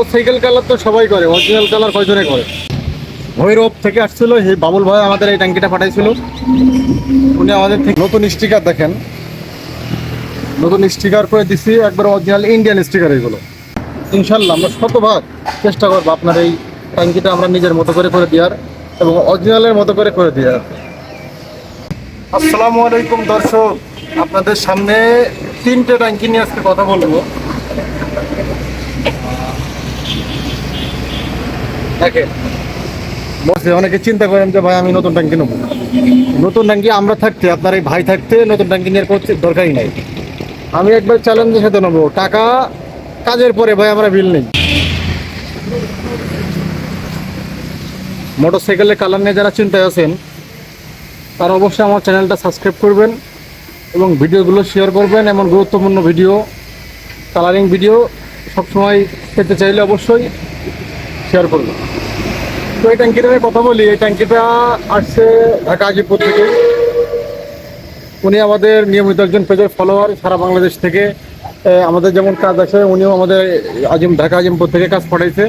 Motorcycle colour তো সবাই করে অরিজিনাল কালার কয়জনে করে? ভৈরব থেকে আসছিল, এই বাবুল ভাই আমাদের এই ট্যাঙ্কিটা পাঠাইছিল। উনি আমাদের থেকে নতুন স্টিকার দেখেন। নতুন স্টিকার করে দিছি, একবার অরিজিনাল ইন্ডিয়ান স্টিকার এগুলো। ইনশাল্লাহ আমরা শতভাগ চেষ্টা করব আপনার এই ট্যাঙ্কিটা আমরা নিজের মতো করে করে দেওয়ার এবং অরিজিনালের মতো করে করে দেওয়ার। আসসালামু আলাইকুম দর্শক, আপনাদের সামনে তিনটে ট্যাঙ্কি নিয়ে আজকে কথা বলব। দেখেন বসে অনেকে চিন্তা করেন যে, ভাই, আমি নতুন ট্যাঙ্কি নেব। নতুন ট্যাঙ্কি আমরা থাকতে, আপনার এই ভাই থাকতে নতুন ট্যাঙ্কি নেওয়ার কোনো দরকারই নাই। আমি একবার চ্যালেঞ্জের সাথে নেব। টাকা কাজের পরে, ভাই, আমরা বিল নেই। মোটর সাইকেলের কালার নিয়ে যারা চিন্তায় আছেন, তারা অবশ্যই আমার চ্যানেলটা সাবস্ক্রাইব করবেন এবং ভিডিওগুলো শেয়ার করবেন। এমন গুরুত্বপূর্ণ ভিডিও কালারিং ভিডিও সবসময় পেতে চাইলে অবশ্যই শেয়ার করবেন তো এই ট্যাঙ্কিটা নিয়ে কথা বলি। এই ট্যাঙ্কিটা আসছে ঢাকা আজিপুর থেকে। উনি আমাদের নিয়মিত একজন পেজের ফলোয়ার সারা বাংলাদেশ থেকে। আমাদের যেমন কাজ আছে, উনিও আমাদের আজিম, ঢাকা আজিমপুর থেকে কাজ পাঠাইছে।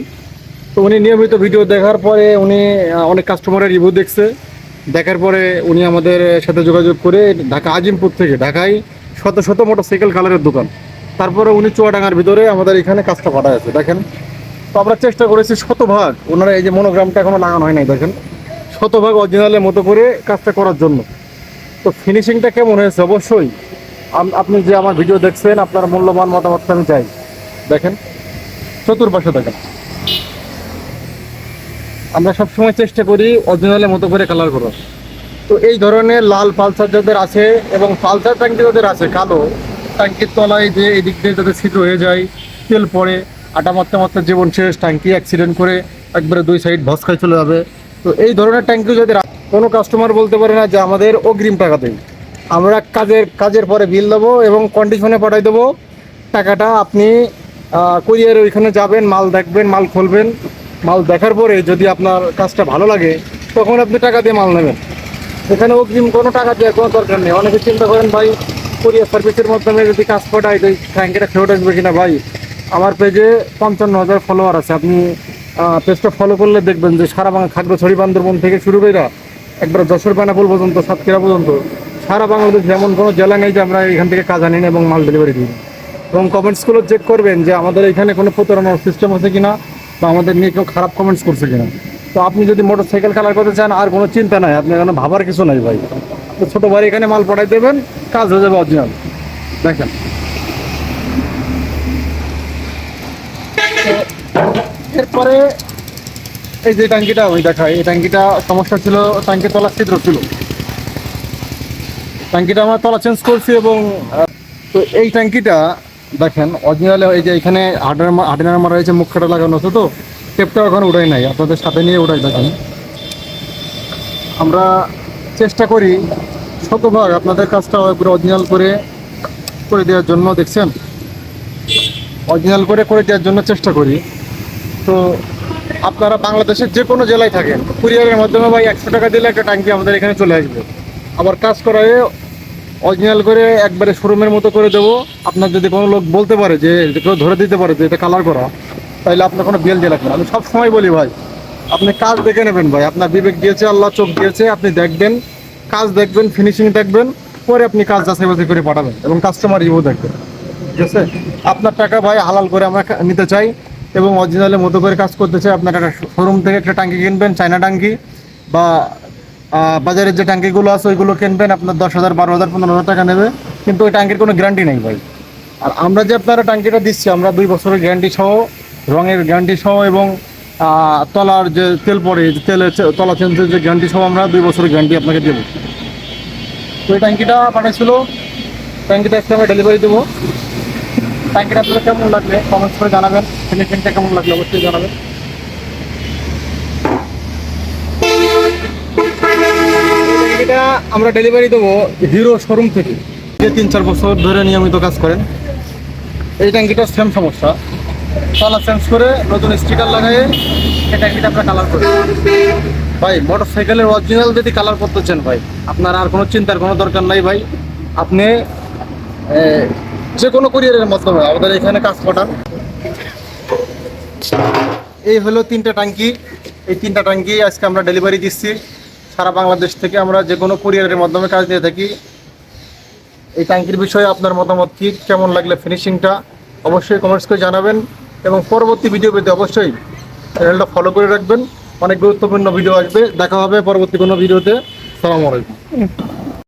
তো উনি নিয়মিত ভিডিও দেখার পরে উনি অনেক কাস্টমারের রিভিউ দেখছে। দেখার পরে উনি আমাদের সাথে যোগাযোগ করে ঢাকা আজিমপুর থেকে, ঢাকায় শত শত মোটরসাইকেল কালারের দোকান। তারপরে উনি চুয়াডাঙ্গার ভিতরে আমাদের এখানে কাজটা পাঠায় আছে দেখেন তো আমরা চেষ্টা করেছি শতভাগ। ওনারা এই যে মনোগ্রামটা এখনও লাগানো হয় নাই, দেখেন। শতভাগ অরিজিনালের মতো করে কাজটা করার জন্য। তো ফিনিশিংটা কেমন হয়েছে? অবশ্যই আপনি যে আমার ভিডিও দেখছেন, আপনার মূল্যবান মতামত আমি চাই। দেখেন, চতুর্পাশে দেখেন। আমরা সবসময় চেষ্টা করি অরিজিনালের মতো করে কালার করার। তো এই ধরনের লাল পালসার যাদের আছে এবং পালসার ট্যাঙ্কি যাদের আছে, কালো ট্যাঙ্কির তলায় যে এই দিক দিয়ে যাদের ছিদ্র হয়ে যায়, তেল পড়ে আটা মারতে মারতে জীবন শেষ, ট্যাঙ্কি অ্যাক্সিডেন্ট করে একবারে দুই সাইড ভস্কায় চলে যাবে। তো এই ধরনের ট্যাঙ্কি যদি কোনো কাস্টমার বলতে পারে না যে আমাদের অগ্রিম টাকা দেই আমরা কাজের কাজের পরে বিল দেবো এবং কন্ডিশনে পাঠাই দেবো। টাকাটা আপনি কুরিয়ার ওইখানে যাবেন, মাল দেখবেন, মাল খুলবেন। মাল দেখার পরে যদি আপনার কাজটা ভালো লাগে, তখন আপনি টাকা দিয়ে মাল নেবেন। এখানে অগ্রিম কোনো টাকা দেওয়ার কোনো দরকার নেই। অনেকে চিন্তা করেন, ভাই কুরিয়ার সার্ভিসের মাধ্যমে যদি কাজ পাঠাই, তো ট্যাঙ্কিটা ফেরত আসবে কিনা ভাই? আমার পেজে পঞ্চান্ন হাজার ফলোয়ার আছে। আপনি পেজটা ফলো করলে দেখবেন যে সারা বাংলা খাগড়াছড়ি, বান্দরবন থেকে শুরু করে একবার যশোর বেনাপোল পর্যন্ত, সাতক্ষীরা পর্যন্ত, সারা বাংলাদেশ যেমন কোনো জেলা নেই যে আমরা এখান থেকে কাজ আনি এবং মাল ডেলিভারি দিই এবং কমেন্টসগুলো চেক করবেন যে আমাদের এখানে কোনো প্রতারণার সিস্টেম আছে কিনা বা আমাদের নিয়ে কেউ খারাপ কমেন্টস করছে কিনা। তো আপনি যদি মোটর সাইকেল কালার করতে চান, আর কোনো চিন্তা নাই, আপনি এখানে ভাবার কিছু নাই ভাই। তো ছোটো ভাই এখানে মাল পাঠাই দেবেন, কাজ হয়ে যাবে অরিজিনাল দেখেন। এরপরে এই যে ট্যাঙ্কিটা আমি দেখাই, এই ট্যাঙ্কিটা সমস্যা ছিল, ট্যাঙ্কি তলা ছিদ্র ছিল। ট্যাঙ্কিটা আমরা তলা চেঞ্জ করছি এবং তো এই ট্যাঙ্কিটা দেখেন অরিজিনাল এই যে এখানে হার্ডের হার্ডেনার মারা হয়েছে মুখটা লাগানো আছে তো টেপটা এখন উঠাই নাই, আপনাদের সাথে নিয়ে উঠাই দেখেন। আমরা চেষ্টা করি শতভাগ আপনাদের কাজটা পুরো অরিজিনাল করে করে দেওয়ার জন্য, দেখছেন? অরিজিনাল করে করে দেওয়ার জন্য চেষ্টা করি। তো আপনারা বাংলাদেশের যে কোনো জেলায় থাকেন, কুরিয়ারের মাধ্যমে ভাই একশো টাকা দিলে একটা ট্যাঙ্কি আমাদের এখানে চলে আসবে। আবার কাজ করায় অরিজিনাল করে একবারে শোরুমের মতো করে দেবো। আপনার যদি কোনো লোক বলতে পারে যে কেউ ধরে দিতে পারে যে এটা কালার করা তাহলে আপনার কোনো বিল দিয়ে লাগবে। আমি সব সময় বলি ভাই, আপনি কাজ দেখে নেবেন ভাই। আপনার বিবেক দিয়েছে, আল্লাহ চোখ দিয়েছে, আপনি দেখবেন, কাজ দেখবেন ফিনিশিং দেখবেন, পরে আপনি কাজ যাচাই বাছাই করে পাঠাবেন এবং কাস্টমার রিভিউ দেখবেন। আছে। আপনার টাকা ভাই হালাল করে আমরা নিতে চাই এবং অরিজিনালের মতো করে কাজ করতে চাই। আপনার একটা শোরুম থেকে একটা ট্যাঙ্কি কিনবেন, চায়না ট্যাঙ্কি বা বাজারের যে ট্যাঙ্কিগুলো আছে ওইগুলো কিনবেন। আপনার দশ হাজার, বারো হাজার, পনেরো হাজার টাকা নেবে। কিন্তু ওই ট্যাঙ্কির কোনো গ্যারান্টি নেই ভাই। আর আমরা যে আপনারা ট্যাঙ্কিটা দিচ্ছি, আমরা দুই বছরের গ্যারান্টি সহ, রঙের গ্যারান্টি সহ এবং তলার যে তেল পড়ে, যে তেলের তলা চেঞ্জের যে গ্যারান্টি সহ আমরা দুই বছরের গ্যারান্টি আপনাকে দেবো। তো এই ট্যাঙ্কিটা পাঠাইছিল। ট্যাঙ্কিটা আজকে আমরা ডেলিভারি দেবো। ট্যাঙ্কিটা আপনাদের কেমন লাগলে কমেন্টস করে জানাবেন। ফিনিশিংটা কেমন লাগলে? অবশ্যই জানাবেন। এটা আমরা ডেলিভারি দেবো হিরো শোরুম থেকে। যে তিন চার বছর ধরে নিয়মিত কাজ করেন। এই ট্যাঙ্কিটার সেম সমস্যা। তলা চেঞ্জ করে নতুন স্টিকার লাগায়ে এই ট্যাঙ্কিটা আপনার কালার করে। ভাই মোটর সাইকেলের অরিজিনাল যদি কালার করতে চান ভাই, আপনার আর কোনো চিন্তার কোনো দরকার নাই ভাই। আপনি যে কোনো কুরিয়ারের মাধ্যমে আমাদের এখানে কাজ পাঠান এই হলো তিনটা ট্যাঙ্কি। এই তিনটা ট্যাঙ্কি আজকে আমরা ডেলিভারি দিচ্ছি। সারা বাংলাদেশ থেকে আমরা যে কোনো কুরিয়ারের মাধ্যমে কাজ দিয়ে থাকি। এই ট্যাঙ্কির বিষয়ে আপনার মতামত কি? কেমন লাগলে ফিনিশিংটা অবশ্যই কমেন্টস করে জানাবেন। এবং পরবর্তী ভিডিও পেতে অবশ্যই চ্যানেলটা ফলো করে রাখবেন। অনেক গুরুত্বপূর্ণ ভিডিও আসবে। দেখা হবে পরবর্তী কোনো ভিডিওতে সালাম আলাইকুম।